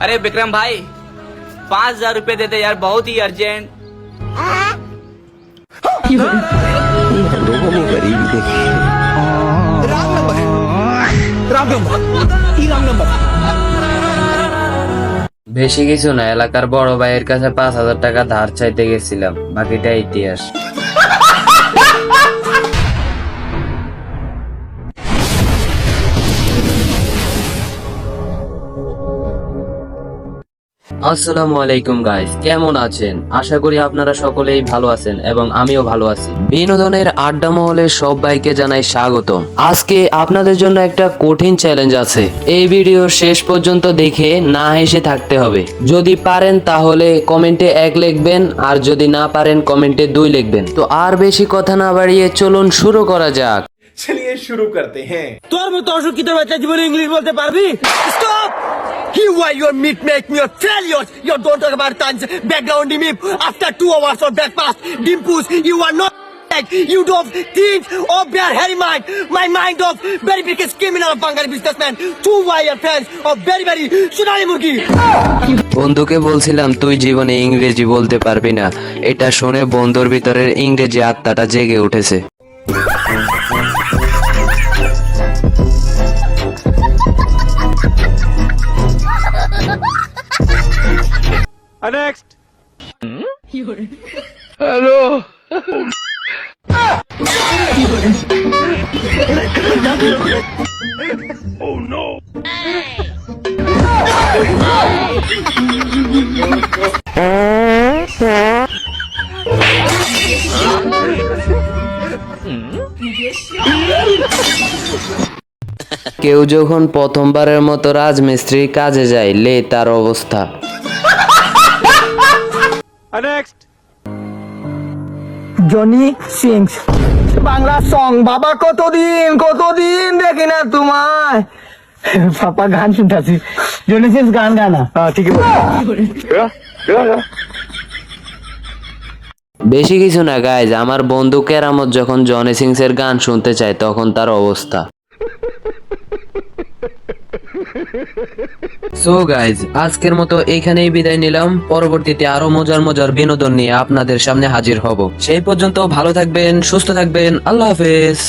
अरे विक्रम भाई पाँच हजार रूपए दे दे यार बहुत ही अर्जेंट বেশি কিছু না এলাকার বড় ভাইয়ের কাছে পাঁচ হাজার টাকা ধার চাইতে গেছিলাম বাকিটা ইতিহাস আসসালামু আলাইকুম গাইস কেমন আছেন? আশা করি আপনারা সকলেই ভালো আছেন এবং আমিও ভালো আছি। বিনোদনের আড্ডা মহলে সবাইকে জানাই স্বাগত আজকে আপনাদের জন্য একটা কঠিন চ্যালেঞ্জ আছে। এই ভিডিও শেষ পর্যন্ত দেখে না হেসে থাকতে হবে। যদি পারেন তাহলে কমেন্টে এক লিখবেন আর যদি না পারেন কমেন্টে দুই লিখবেন। তো আর বেশি কথা না বাড়িয়ে চলুন শুরু করা যাক। চলিয়ে শুরু করতে হ্যাঁ। তোর মতো অসুখিত বাচ্চা জীবনে ইংলিশ বলতে পারবি? Stop He why your meat make me a failure. You don't talk about times background me after two hours of breakfast. Dimples, you are not like you don't think of their hairy mind. My mind of very biggest criminal of Bengali businessman. Two wire fans of very very Sunani Murgi. বন্ধুকে বলছিলাম তুই জীবনে ইংরেজি বলতে পারবি না এটা শুনে বন্ধুর ভিতরের ইংরেজি আত্মাটা জেগে উঠেছে কেউ যখন প্রথমবারের মতো রাজমিস্ত্রি কাজে যায় লে তার অবস্থা। জনি সিংস বাংলা সং বাবা কতদিন কতদিন দেখি না তোমায়। পাপা গান শুনতেছি। জনি সিংস গান গানা ঠিক বেশি কিছু না গাইজ আমার বন্ধু কেরামত যখন জনি সিংস এর গান শুনতে চায় তখন তার অবস্থা। সো গাইজ আজকের মতো এখানেই বিদায় নিলাম। পরবর্তীতে আরও মজার মজার বিনোদন নিয়ে আপনাদের সামনে হাজির হব। সেই পর্যন্ত ভালো থাকবেন, সুস্থ থাকবেন। আল্লাহ হাফেজ।